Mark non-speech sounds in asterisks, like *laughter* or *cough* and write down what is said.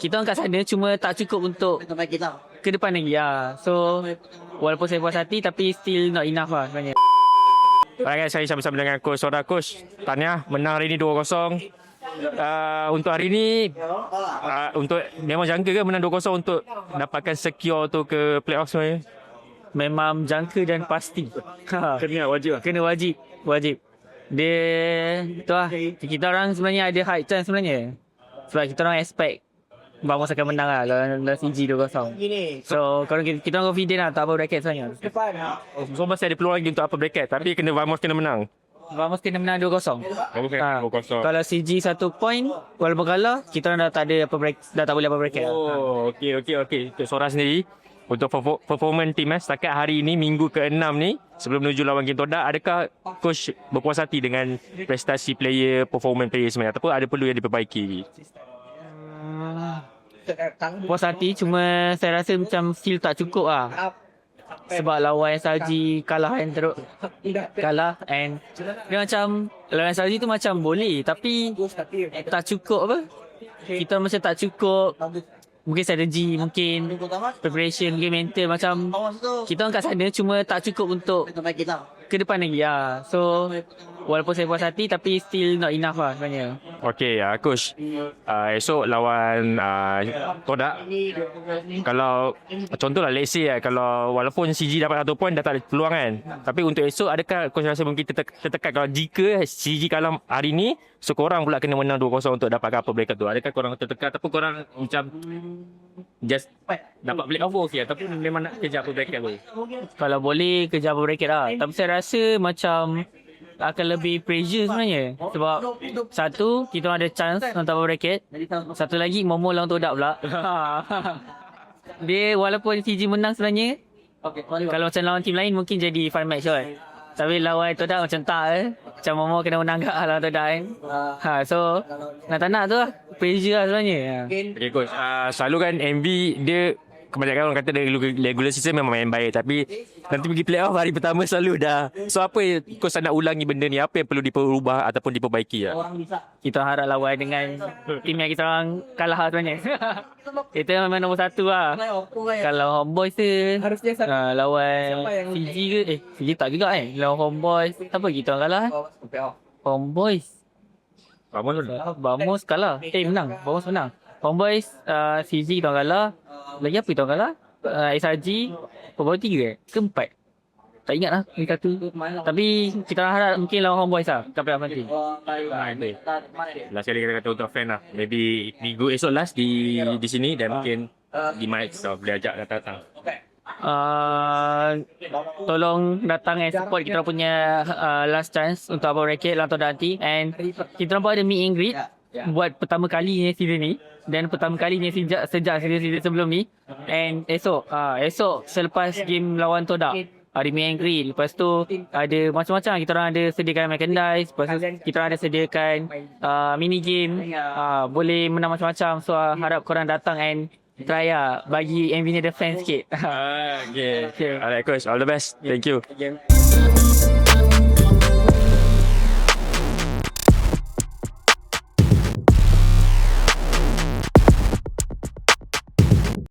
kita orang kat sana cuma tak cukup untuk ke depan lagi lah. So walaupun saya puas hati tapi still not enough lah sebenarnya. Alright guys, saya sama-sama dengan coach Soda Coach Tanya menang hari ni 2-0 uh, Untuk hari ni uh, untuk Memang jangka ke menang 2-0 untuk Dapatkan secure tu ke playoff sebenarnya Memang jangka dan pasti. Ha. Kena wajib lah Kena wajib. Wajib. Dia tu lah. Kita orang sebenarnya ada high chance sebenarnya. Sebab kita orang expect Vamos akan menang lah dalam, dalam CG 2-0. So kalau kita, kita orang confident lah tak apa bracket sebenarnya. So masih ada peluang lagi untuk upper bracket Tapi kena Vamos kena menang Vamos kena menang 2-0. Vamos Ha. kena 2-0 Kalau CG satu point walaupun kalah kita orang dah tak ada apa break dah tak boleh apa bracket. lah. Oh, okey okey okey. Untuk Sora sendiri untuk perfor- performance tim eh setakat hari ini minggu ke-6 ni sebelum menuju lawan Game Todak adakah coach berpuas hati dengan prestasi player performance player sebenarnya ataupun ada perlu yang diperbaiki Puas hati cuma saya rasa macam still tak cukup lah. Sebab lawan SRG kalah kan teruk. Kalah and dia macam lawan SRG tu macam boleh tapi tak cukup apa. Kita macam tak cukup mungkin strategi, mungkin preparation, mungkin mental macam kita orang kat sana cuma tak cukup untuk ke depan lagi lah. So walaupun saya puas hati tapi still not enough lah sebenarnya. Okey, uh, coach. Uh, esok lawan uh, Todak. Kalau contohlah let's say uh, kalau walaupun CG dapat satu point dah tak ada peluang kan. Tapi untuk esok adakah coach rasa mungkin tertek- tertekan kalau jika CG kalah hari ni so korang pula kena menang 2-0 untuk dapatkan apa bracket tu. Adakah korang tertekan ataupun korang macam just dapat play off okey ataupun memang nak kejar apa bracket tu. Kalau boleh kejar apa bracket lah. Tapi saya rasa macam akan lebih pressure sebenarnya. Sebab satu, kita ada chance untuk bracket. Satu lagi, Momo lawan Todak pula. *laughs* Dia walaupun CG menang sebenarnya, kalau macam lawan tim lain mungkin jadi fun match kan. Tapi lawan Todak macam tak eh. Macam Momo kena menang kat lawan Todak kan. Ha, so, nak tak nak tu lah. Pressure lah sebenarnya. Ha. Okay coach, uh, selalu kan MV dia kebanyakan orang kata dari regular season memang main baik tapi nanti pergi playoff hari pertama selalu dah. So apa yang coach nak ulangi benda ni? Apa yang perlu diperubah ataupun diperbaiki ya? kita harap lawan dengan tim yang kita orang kalah lah sebenarnya. *laughs* Itu memang nombor satu lah. Kalau Homeboys tu uh, lawan CG ke? Eh, CG tak juga eh. Lawan Homeboys. Siapa kita orang kalah? Homeboys. Vamos Vamos kalah. Eh, menang. Vamos menang. Homeboys, uh, CG kita orang kalah. Lagi apa orang kalah? Uh, SRG. Baru tiga eh? Ke empat? Tak ingat lah. Ni satu. Tapi kita harap mungkin lawan Homeboys lah. Kat playoff nanti. Last kali kita kata untuk fan lah. Maybe minggu esok last di di sini dan mungkin di mic so boleh ajak datang-datang. uh, tolong datang and support kita punya uh, last chance untuk Abang Racket Lantai nanti and kita pun ada meet and greet buat pertama kali ni season ni dan pertama kali ni sejak sejak season-season sebelum ni and esok uh, esok selepas game lawan Todak ada and greet lepas tu ada macam-macam kita orang ada sediakan merchandise lepas tu kita orang ada sediakan uh, mini game uh, boleh menang macam-macam so uh, harap korang datang and try lah bagi MV ni ada fans sikit Ah, okay. *laughs* Okay. Alright coach, all the best. Thank you. Thank you.